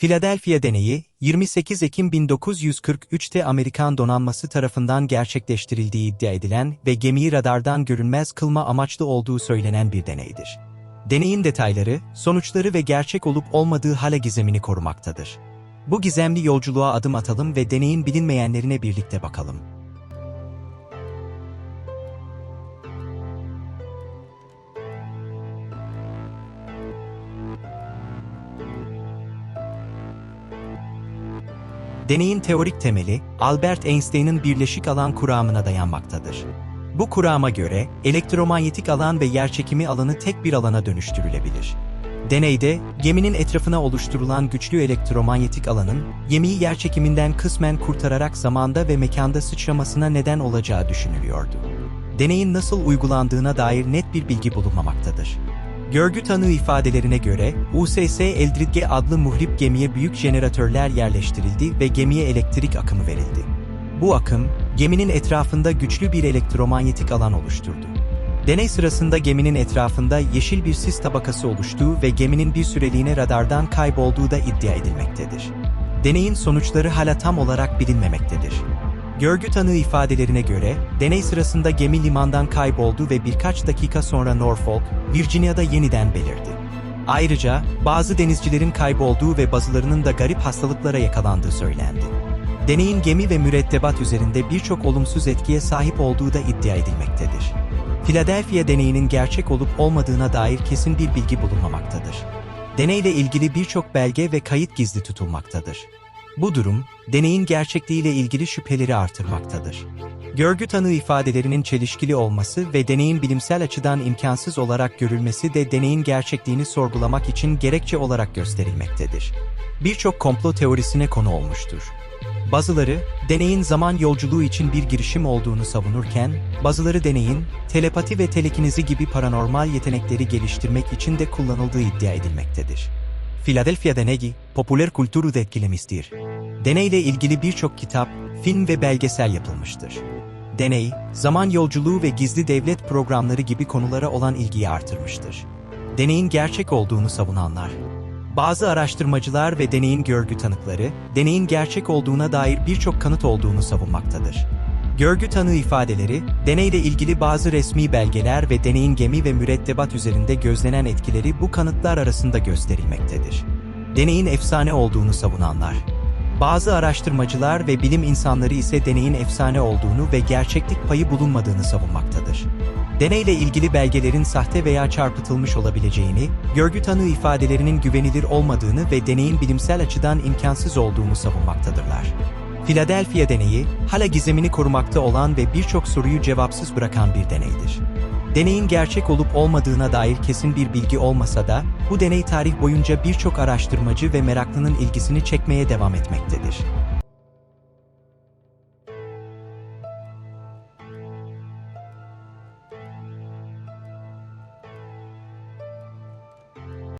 Philadelphia deneyi, 28 Ekim 1943'te Amerikan donanması tarafından gerçekleştirildiği iddia edilen ve gemiyi radardan görünmez kılma amaçlı olduğu söylenen bir deneydir. Deneyin detayları, sonuçları ve gerçek olup olmadığı hala gizemini korumaktadır. Bu gizemli yolculuğa adım atalım ve deneyin bilinmeyenlerine birlikte bakalım. Deneyin teorik temeli, Albert Einstein'ın birleşik alan kuramına dayanmaktadır. Bu kurama göre, elektromanyetik alan ve yerçekimi alanı tek bir alana dönüştürülebilir. Deneyde, geminin etrafına oluşturulan güçlü elektromanyetik alanın, gemiyi yerçekiminden kısmen kurtararak zamanda ve mekanda sıçramasına neden olacağı düşünülüyordu. Deneyin nasıl uygulandığına dair net bir bilgi bulunmamaktadır. Görgü tanığı ifadelerine göre, USS Eldridge adlı muhrip gemiye büyük jeneratörler yerleştirildi ve gemiye elektrik akımı verildi. Bu akım, geminin etrafında güçlü bir elektromanyetik alan oluşturdu. Deney sırasında geminin etrafında yeşil bir sis tabakası oluştuğu ve geminin bir süreliğine radardan kaybolduğu da iddia edilmektedir. Deneyin sonuçları hala tam olarak bilinmemektedir. Görgü tanığı ifadelerine göre, deney sırasında gemi limandan kayboldu ve birkaç dakika sonra Norfolk, Virginia'da yeniden belirdi. Ayrıca, bazı denizcilerin kaybolduğu ve bazılarının da garip hastalıklara yakalandığı söylendi. Deneyin gemi ve mürettebat üzerinde birçok olumsuz etkiye sahip olduğu da iddia edilmektedir. Philadelphia deneyinin gerçek olup olmadığına dair kesin bir bilgi bulunmamaktadır. Deneyle ilgili birçok belge ve kayıt gizli tutulmaktadır. Bu durum, deneyin gerçekliğiyle ilgili şüpheleri artırmaktadır. Görgü tanığı ifadelerinin çelişkili olması ve deneyin bilimsel açıdan imkansız olarak görülmesi de deneyin gerçekliğini sorgulamak için gerekçe olarak gösterilmektedir. Birçok komplo teorisine konu olmuştur. Bazıları, deneyin zaman yolculuğu için bir girişim olduğunu savunurken, bazıları deneyin, telepati ve telekinizi gibi paranormal yetenekleri geliştirmek için de kullanıldığı iddia edilmektedir. Philadelphia deneyi, popüler kültürü de etkilemiştir. Deneyle ilgili birçok kitap, film ve belgesel yapılmıştır. Deney, zaman yolculuğu ve gizli devlet programları gibi konulara olan ilgiyi artırmıştır. Deneyin gerçek olduğunu savunanlar, bazı araştırmacılar ve deneyin görgü tanıkları, deneyin gerçek olduğuna dair birçok kanıt olduğunu savunmaktadır. Görgü tanığı ifadeleri, deneyle ilgili bazı resmi belgeler ve deneyin gemi ve mürettebat üzerinde gözlenen etkileri bu kanıtlar arasında gösterilmektedir. Deneyin efsane olduğunu savunanlar. Bazı araştırmacılar ve bilim insanları ise deneyin efsane olduğunu ve gerçeklik payı bulunmadığını savunmaktadır. Deneyle ilgili belgelerin sahte veya çarpıtılmış olabileceğini, görgü tanığı ifadelerinin güvenilir olmadığını ve deneyin bilimsel açıdan imkansız olduğunu savunmaktadırlar. Philadelphia deneyi, hala gizemini korumakta olan ve birçok soruyu cevapsız bırakan bir deneydir. Deneyin gerçek olup olmadığına dair kesin bir bilgi olmasa da, bu deney tarih boyunca birçok araştırmacı ve meraklının ilgisini çekmeye devam etmektedir.